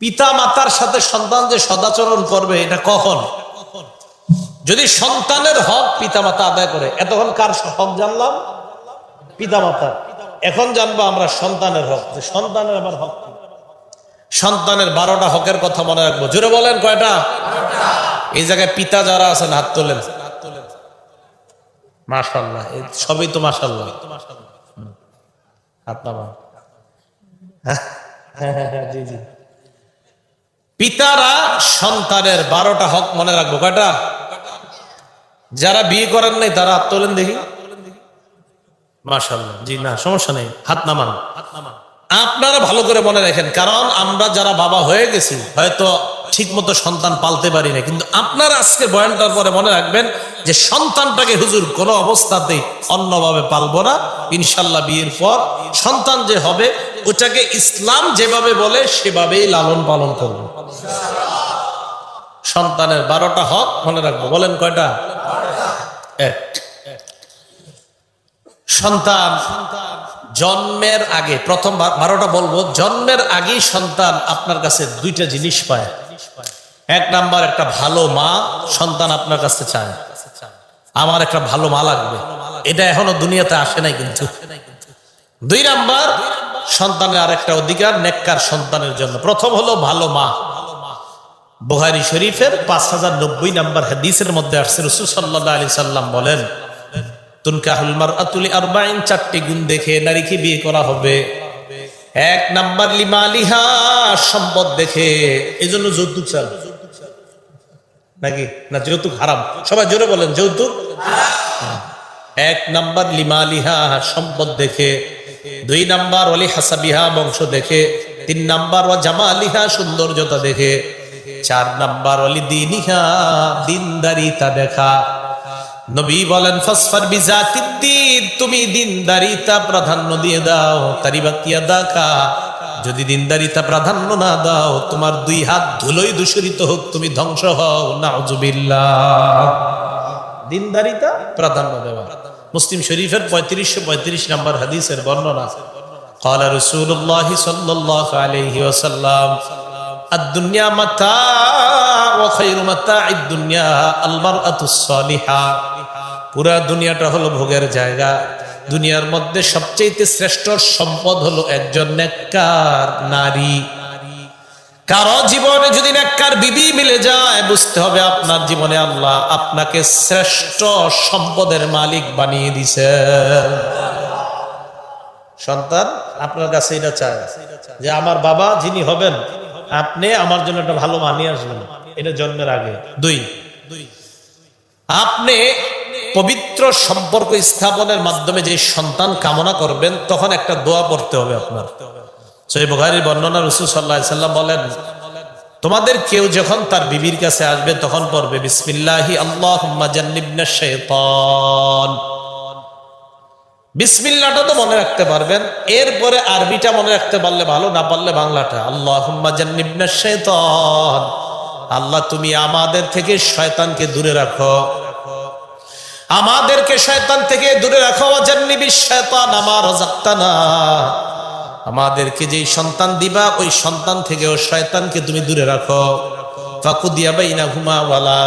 পিতা মাতার সাথে সন্তান যে সদাচরণ করবে এটা কখন? যদি সন্তানের হক পিতা মাতা আদায় করে এতক্ষণ কার হক জানলাম? পিতা মাতার এখন জানব আমরা সন্তানের হক। যে সন্তানের আবার হক সন্তানের বারোটা হকের কথা মনে রাখব। জোরে বলেন কয়টা? এই জায়গায় পিতা যারা আছেন হাত তোলেন। মাশাল্লাহ এই সবই তো মাশাল্লাহ হুম। হাত নামান হ্যাঁ হ্যাঁ, হ্যাঁ, জি জি। পিতারা সন্তানের বারোটা হক মনে রাখব, কয়টা? যারা বিয়ে করেন নাই, তারা হাত তোলেন দেখি। মাশাল্লাহ জি না, সমস্যা নেই, হাত নামান। আপনারা ভালো করে মনে রাখেন, কারণ আমরা যারা বাবা হয়ে গেছি, হয়তো ঠিক মতো সন্তান পালতে পারি না কিন্তু আপনারা আজকে বয়ানটার পরে মনে রাখবেন যে সন্তানটাকে হুজুর কোনো অবস্থাতেই অন্যভাবে পালবো না। ইনশাল্লাহ বিয়ের পর সন্তান যে হবে, ওটাকে ইসলাম যেভাবে বলে সেভাবেই লালন পালন করব। সন্তানের বারোটা হক মনে রাখব। বলেন কয়টা? সন্তান জন্মের আগে, প্রথম বারোটা বলব, জন্মের আগেই সন্তান আপনার কাছে দুইটা জিনিস পায়। এক নাম্বার একটা ভালো মা সন্তান আপনার কাছে চায়। আমার একটা ভালো মা লাগবে। এটা এখনও দুনিয়াতে আসে নাই কিন্তু। দুই নাম্বার, সন্তানের আরেকটা অধিকার, নেককার সন্তানের জন্য। প্রথম হলো ভালো মা। বুহারি শরীফের পাঁচ হাজার নব্বই নাম্বার হাদিসের মধ্যে আসছে, রসুল সাল্লাহ আলি সাল্লাম বলেন তুনকাহুল মারআতুলি আরবাইন চারটি গুণ দেখে নারীকে বিয়ে করা হবে। এক নাম্বার, লিমালিহা, সম্পদ দেখে। এজন্য জন্য যৌতুক চাল। নাকি? না, যৌতুক হারাম। সবাই জোরে বলেন, যৌতুক? এক নাম্বার লিমালিহা সম্পদ দেখে। দুই নাম্বার অলি হাসাবিহা, বংশ দেখে। তিন নাম্বার ও জামা জামালিহা, সৌন্দর্যতা দেখে। চার নাম্বার অলি দিনিহা, দিনদারিতা দেখা। নবী বলেন, ফসফর বিজাতিদ্দিন তুমি দিনদারিতা প্রাধান্য দিয়ে দাও। তারিবাতিয়া দাকা যদি দিনদারিতা প্রাধান্য না দাও তোমার দুই হাত ধুলোই দূষরিত হোক তুমি ধ্বংস হও নাউজুবিল্লাহ দিনদারিতা প্রাধান্য দেওয়া মুসলিম শরীফের পঁয়ত্রিশশো পঁয়ত্রিশ নম্বর হাদিসের বর্ণনা قال رسول الله صلى الله عليه وسلم الدنيا متاع وخير متاع الدنيا المرأة الصالحة পুরা দুনিয়াটা হলো ভোগের জায়গা। দুনিয়ার মধ্যে সবচেয়ে শ্রেষ্ঠ সম্পদ হলো একজন নেককার নারী। কারও জীবনে যদি নেককার বিবি মিলে যায়, বুঝতে হবে আপনার জীবনে আল্লাহ আপনাকে শ্রেষ্ঠ সম্পদের মালিক বানিয়ে দিছে। সন্তান, আপনার কাছে এটা চায় যে আমার বাবা যিনি হবেন, আপনি আমার জন্য একটা ভালো মানিয়ে আসবেন। এটা জন্মের আগে। দুই, আপনি পবিত্র সম্পর্ক স্থাপনের মাধ্যমে যে সন্তান কামনা করবেন, তখন একটা দোয়া পড়তে হবে আপনার। বুখারির বর্ণনা রসুল সাল্লাহ সাল্লাম বলেন, তোমাদের কেউ যখন তার বিবির কাছে আসবে, তখন পড়বে, বিসমিল্লাহি আল্লাহ বিসমিল্লাটা তো মনে রাখতে পারবেন, এরপরে আরবিটা মনে রাখতে পারলে ভালো, না পারলে বাংলাটা। আল্লাহ জান্নিবনা শৈতান আল্লাহ, তুমি আমাদের থেকে শয়তানকে দূরে রাখো। আমাদেরকে শয়তান থেকে দূরে রাখো। জান্নিবি শয়তান আমার না আমাদেরকে যেই সন্তান দিবা, ওই সন্তান থেকেও শয়তানকে তুমি দূরে রাখো। ফাকুদিয়া বাইনা হুমা ওয়ালা।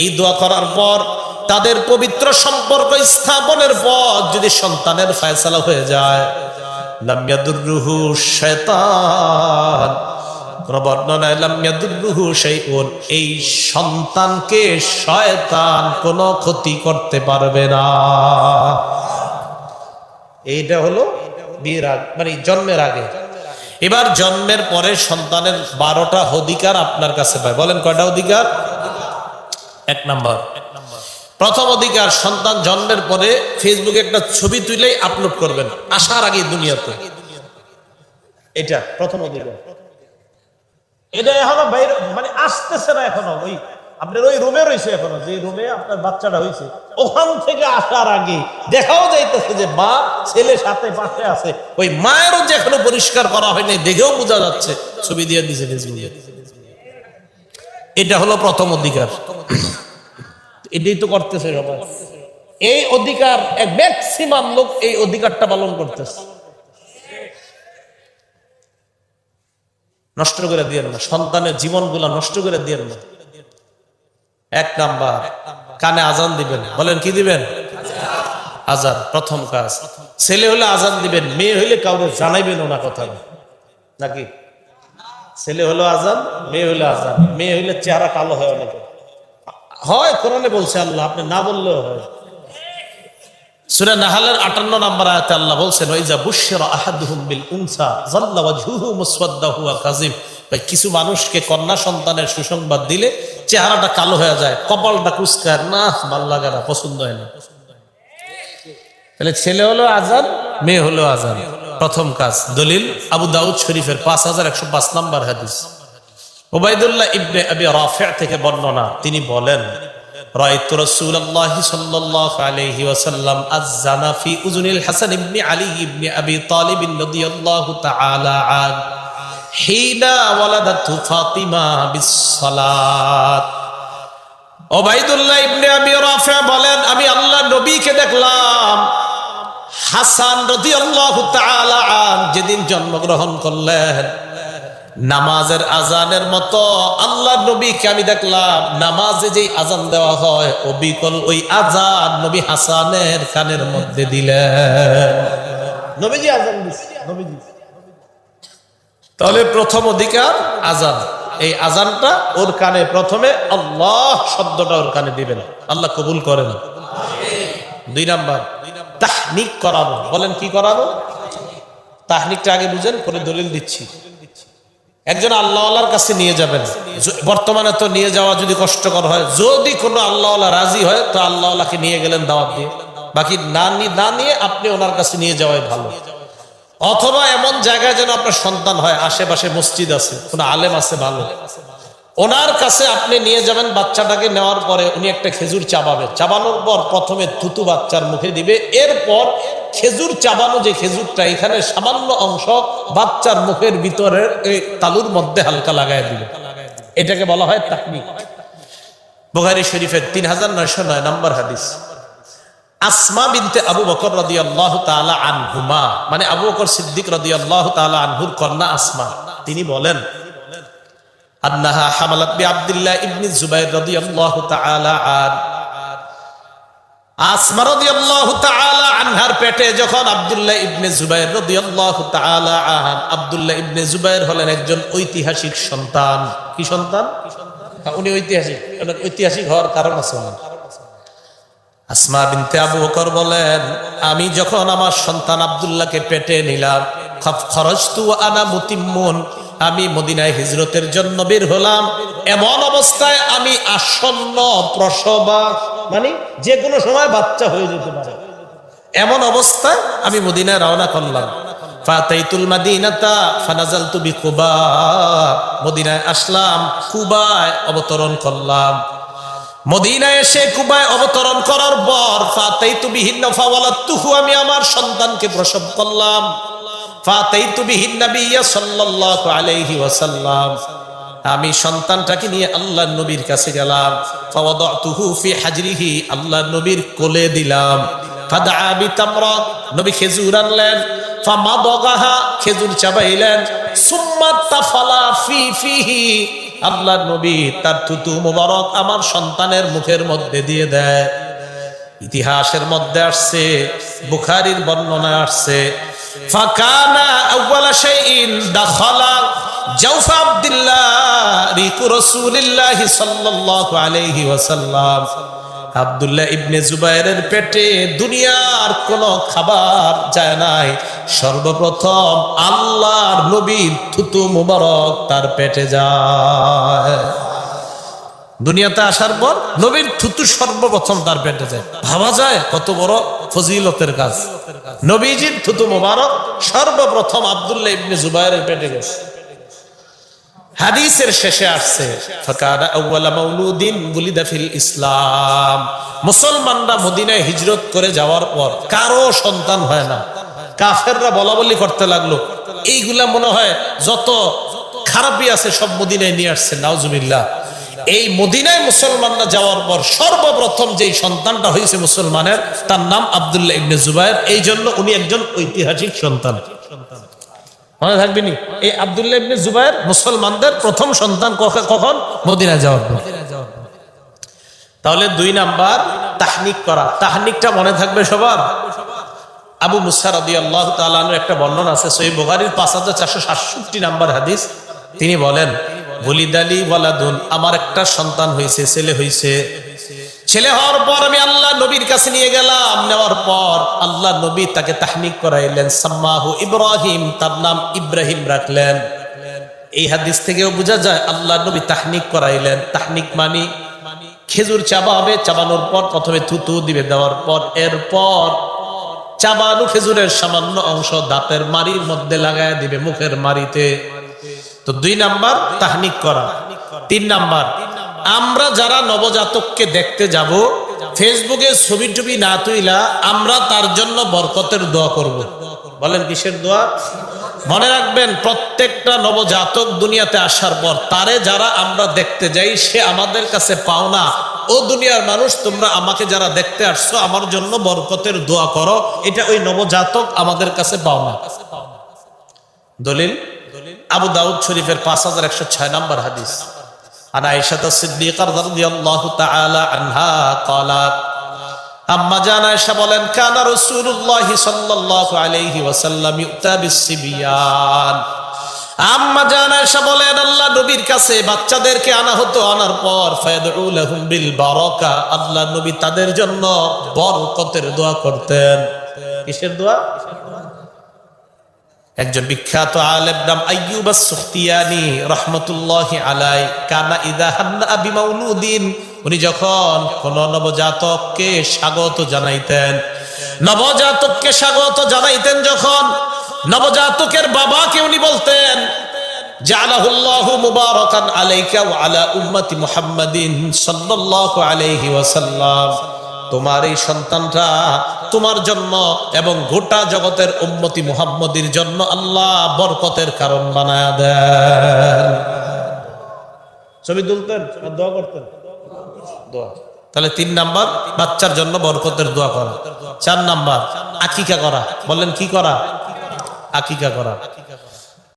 এই দোয়া করার পর, তাদের পবিত্র সম্পর্ক স্থাপনের পর যদি সন্তানের ফায়সালা হয়ে যায় লামিয়াদুরুহু শয়তান। এই সন্তানকে শয়তান কোনো ক্ষতি করতে পারবে না। এইটা হলো মানে জন্মের আগে। এবার জন্মের পরে সন্তানের বারোটা অধিকার আপনার কাছে পায়। বলেন কয়টা অধিকার? এক নাম্বার। প্রথম অধিকার, সন্তান জন্মের পরে ফেসবুকে একটা ছবি তুলেই আপলোড করবেন আসার আগে দুনিয়াতে। এটা প্রথম অধিকার। এটা এখনও বাইরে মানে আসতেছে না এখনও। ওই আপনার ওই রুমে রয়েছে এখনও, যে রুমে আপনার বাচ্চাটা হয়েছে। ওখান থেকে আসার আগে দেখাও যাইতেছে যে মা ছেলে সাথে পাশে আছে। ওই মায়েরও যে এখনও পরিষ্কার করা হয়নি, দেখেও বোঝা যাচ্ছে। ছবি দিয়ে দিছে এটা হলো প্রথম অধিকার। এটাই তো করতেছে সবাই। এই অধিকার, এক ম্যাক্সিমাম লোক এই অধিকারটা পালন করতেছে। নষ্ট করে দিয়েন না। সন্তানের জীবনগুলো নষ্ট করে দিয়েন না। এক নাম্বার, কানে আজান দিবেন। বলেন, কি দিবেন? আজান, প্রথম কাজ। ছেলে হলে আজান দিবেন, মেয়ে হলে কাউকে জানাইবেন না কথা। নাকি? ছেলে হলো আজান, মেয়ে হলো আজান। মেয়ে হইলে চেহারা কালো হয় অনেকে। হয়, কোরআনে বলছে আল্লাহ, আপনি না বললেও হয়। সূরা নাহালের 58 নম্বর আল্লাহ বলছেন ওইজা বুশরা আহাদুহুম বিল ওয়া কাযিম ভাই, কিছু মানুষকে কন্যা সন্তানের সুসংবাদ দিলে চেহারাটা কালো হয়ে যায়, কপালটা কুচকার না, ভালো লাগে না, পছন্দ হয় না। তাহলে ছেলে হলো আজান, মেয়ে হলো আজান। প্রথম কাজ, দলিল, আবু দাউদ শরীফের পাঁচ হাজার একশো পাঁচ নম্বর হাদিস। ওবায়দুল্লাহ ইবনে আবি রাফি থেকে বর্ণনা, তিনি বলেন রাইত রাসূলুল্লাহ সাল্লাল্লাহু আলাইহি ওয়াসাল্লাম আয-জানা ফি উযুনিল হাসান ইবনে আলী ইবনে আবি তালিব রাদিয়াল্লাহু তাআলা আন, হিনা ওয়ালাদাতু ফাতিমা বিস-সালাত। ওবাইদুল্লাহ ইবনে আবি রাফি বলেন, আমি আল্লাহ নবীকে দেখলাম হাসান রাদিয়াল্লাহু তাআলা আন যেদিন জন্মগ্রহণ করলেন। নামাজের আজানের মতো আল্লাহ নবীকে আমি দেখলাম নামাজে যেই আজান দেওয়া হয় অবিকল ওই আজান নবী হাসানের কানের মধ্যে দিলেন। নবীজি আজান দিছে নবীজি। তাহলে প্রথম অধিকার আজান। এই আজানটা ওর কানে প্রথমে আল্লাহ শব্দটা ওর কানে দিবেন। আল্লাহ কবুল করেন। দুই নাম্বার তাহনিক করানো। বলেন কি করানো? তাহনিকটা আগে বুঝেন পরে দলিল দিচ্ছি। একজন আল্লাহর কাছে নিয়ে যাবেন। বর্তমানে তো নিয়ে যাওয়া যদি কষ্টকর হয়, যদি কোনো আল্লাহ রাজি হয়, তো আল্লাহকে নিয়ে গেলেন দাওয়াত দিয়ে। বাকি না না নিয়ে আপনি ওনার কাছে নিয়ে যাওয়াই ভালো। অথবা এমন জায়গায় যেন আপনার সন্তান হয়, আশেপাশে মসজিদ আছে, কোনো আলেম আছে ভালো। ওনার কাছে আপনি নিয়ে যাবেন বাচ্চাটাকে নেওয়ার পরে উনি একটা খেজুর চাবাবে। চাবানোর পর প্রথমে থুতু বাচ্চার মুখে দিবে। এরপর খেজুর চাবানো যে খেজুরটা, এখানে সামান্য অংশ বাচ্চার মুখের ভিতরে এই তালুর মধ্যে হালকা লাগায় দিবে। এটাকে বলা হয় তাকনিক বুখারী শরীফের তিন হাজার নয়শো নয় নম্বর হাদিস। আসমা বিনতে আবু বকর রদি আল্লাহ তালা আনহুমা মানে আবু বকর সিদ্দিক রদি আল্লাহ তালা আনহুর কন্যা আসমা, তিনি বলেন আন্নাহা হামালাত বি আব্দুল্লাহ ইবনি জুবাইর রাদিয়াল্লাহু তাআলা আন। আসমা রাদিয়াল্লাহু তাআলা আনহার পেটে যখন আব্দুল্লাহ ইবনে জুবাইর রাদিয়াল্লাহু তাআলা আন, আব্দুল্লাহ ইবনে জুবাইর হলেন একজন ঐতিহাসিক সন্তান। কি সন্তান? উনি ঐতিহাসিক ঐতিহাসিক হওয়ার কারণ আছে আসমা বিনতে আবু বকর বলেন, আমি যখন আমার সন্তান আব্দুল্লাহকে পেটে নিলাম, খফ- খরচতু আনা মুতিম্মুন আমি মদিনায় হিজরতের জন্য বের হলাম। এমন অবস্থায় আমি আসন্ন প্রসবা মানে যে কোনো সময় বাচ্চা হয়ে যেতে পারে। এমন অবস্থায় আমি মদিনায় রওনা করলাম। মদিনায় আসলাম অবতরণ করলাম। মদিনায় অবতরণ করার পর আমি আমার সন্তানকে প্রসব করলাম। আলাইহি ওয়াসাল্লাম। আমি সন্তানটাকে নিয়ে আল্লাহ নবীর কাছে গেলাম। ফি হাজরিহি, আল্লাহর নবীর কোলে দিলাম। নবী খেজুর আনলেন। খেজুর চাবাইলেন। ফি আল্লাহ তার থুতু আমার সন্তানের মুখের মধ্যে দিয়ে দেয়। ইতিহাসের মধ্যে আসছে, বুখারীর বর্ণনা আসছে আব্দুল্লাহ রিকু পেটে দুনিয়ার কোনো খাবার যায় নাই। সর্বপ্রথম আল্লাহর নবীর থুতু মুবারক তার পেটে যায়। দুনিয়াতে আসার পর নবীর থুতু সর্বপ্রথম তার পেটে যায়। ভাবা যায় কত বড় ফজিলতের কাজ। নবীজির থুতু মোবারক সর্বপ্রথম আব্দুল্লাহ ইবনে জুবাইরের পেটে গেছে। হাদিসের শেষে আসছে ইসলাম। মুসলমানরা মদিনায় হিজরত করে যাওয়ার পর কারও সন্তান হয় না। কাফেররা বলা বলি করতে লাগল। এইগুলা মনে হয় যত খারাপই আছে সব মদিনায় নিয়ে আসছে, নাউজুবিল্লাহ। এই মদিনায় মুসলমানরা যাওয়ার পর সর্বপ্রথম যেই সন্তানটা হয়েছে মুসলমানের, তার নাম আব্দুল্লাহ ইবনে জুবাইর। এই জন্য উনি একজন ঐতিহাসিক সন্তান। মনে থাকবে নি? এই আব্দুল্লাহ ইবনে জুবাইর মুসলমানদের প্রথম সন্তান কখ- কখন? মদিনা যাওয়ার পর। তাহলে দুই নাম্বার, তাহনিক করা। তাহনিকটা মনে থাকবে সবার? আবু মুসা রদি আল্লাহ তালানোর একটা বর্ণনা আছে সই বোগারির পাঁচ হাজার চারশো সাতষট্টি নাম্বার হাদিস। তিনি বলেন বলিদালি ওয়ালাদুন, আমার একটা সন্তান হয়েছে, ছেলে হয়েছে। ছেলে হওয়ার পর আমি আল্লাহ নবীর কাছে নিয়ে গেলাম। নেওয়ার পর আল্লাহ নবী তাকে তাহনিক করাইলেন, সাম্মাহু ইব্রাহিম, তার নাম ইব্রাহিম রাখলেন। এই হাদিস থেকেও বোঝা যায়, আল্লাহ নবী তাহনিক করাইলেন। তাহনিক মানি খেজুর চাবা হবে, চাবানোর পর প্রথমে থুতু দিবে, দেওয়ার পর এরপর চাবানো খেজুরের সামান্য অংশ দাঁতের মারির মধ্যে লাগায় দিবে, মুখের মারিতে তো দুই নাম্বার তাহনিক করা। তিন নাম্বার, আমরা যারা নবজাতককে দেখতে যাব, ফেসবুকে ছবি টবি না তুইলা আমরা তার জন্য বরকতের দোয়া করব। বলেন কিসের দোয়া? মনে রাখবেন, প্রত্যেকটা নবজাতক দুনিয়াতে আসার পর তারে যারা আমরা দেখতে যাই, সে আমাদের কাছে পাওনা। ও দুনিয়ার মানুষ, তোমরা আমাকে যারা দেখতে আসছো, আমার জন্য বরকতের দোয়া করো। এটা ওই নবজাতক আমাদের কাছে পাওনা। দলিল? আবু দাউদ শরীফের পাঁচ হাজার একশো ছয় নম্বর হাদিস عن عائشة الصديقة رضي الله تعالى عنها قالت আম্মা জান আয়েশা বলেন কানা রাসূলুল্লাহ সাল্লাল্লাহু আলাইহি ওয়াসাল্লাম ইউতা বিসিবিয়ান আম্মা জান আয়েশা বলেন আল্লাহ নবীর কাছে বাচ্চাদেরকে আনা হতো আনার পর ফায়াদউ লাহুম বিল বারাকা আল্লাহ নবী তাদের জন্য বরকতের দোয়া করতেন কিসের দোয়া একজন বিখ্যাত আলেম নাম আইয়ুব সুখতিয়ানি রহমতুল্লাহ আলাই কানা ইদা আবি উনি যখন কোন নবজাতককে স্বাগত জানাইতেন, নবজাতককে স্বাগত জানাইতেন যখন নবজাতকের বাবাকে উনি বলতেন আলাইকা আলা উম্মতি মুহাম্মাদিন সাল্লাল্লাহু আলাইহি ওয়াসাল্লাম। তোমার এই সন্তানটা তোমার জন্য এবং গোটা জগতের উম্মতি মুহাম্মদির জন্য আল্লাহ বরকতের কারণ বানায় দেন। ছবি তুলতেন দোয়া করতেন? দোয়া। তাহলে তিন নাম্বার বাচ্চার জন্য বরকতের দোয়া করা। চার নাম্বার আকিকা করা। বললেন কি করা? আকিকা করা।